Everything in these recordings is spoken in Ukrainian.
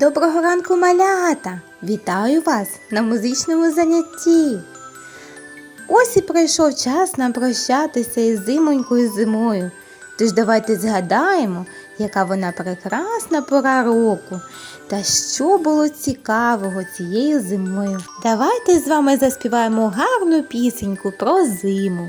Доброго ранку малята! Вітаю вас на музичному занятті! Ось і прийшов час нам прощатися із зимонькою зимою. Тож давайте згадаємо, яка вона прекрасна пора року та що було цікавого цією зимою. Давайте з вами заспіваємо гарну пісеньку про зиму.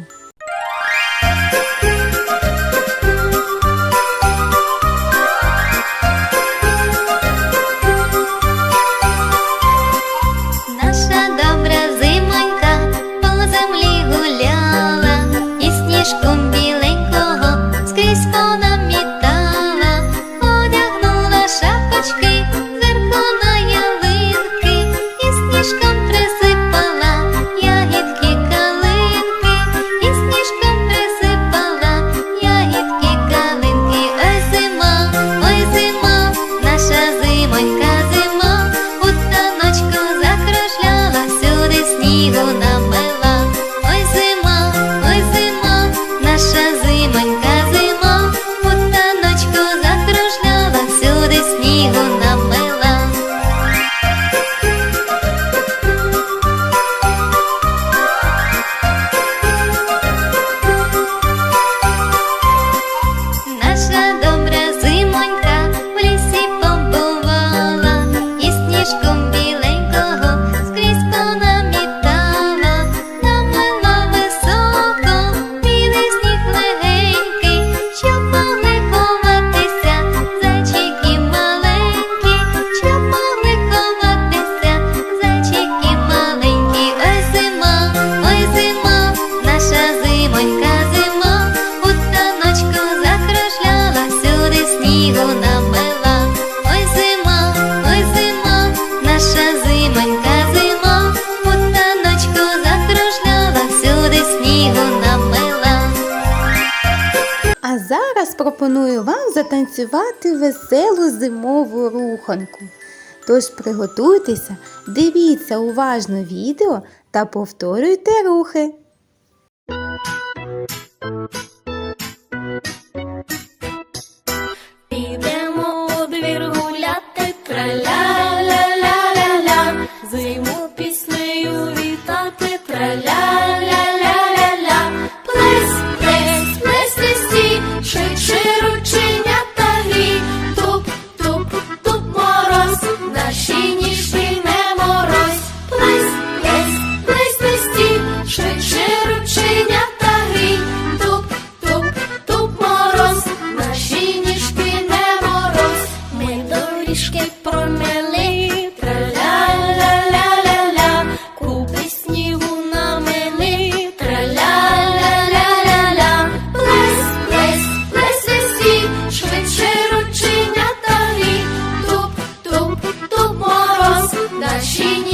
пропоную вам затанцювати веселу зимову руханку. Тож приготуйтеся, дивіться уважно відео та повторюйте рухи. baixinho.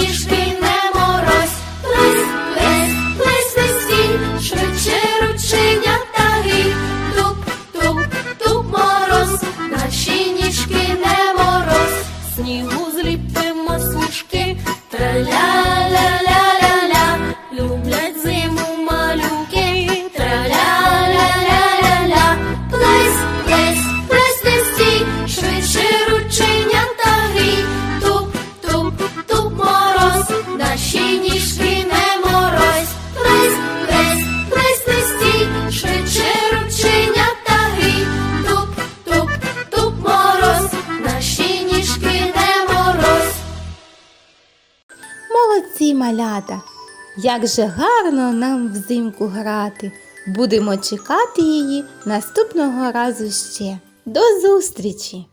Молодці малята! Як же гарно нам взимку грати! Будемо чекати її наступного разу ще. До зустрічі!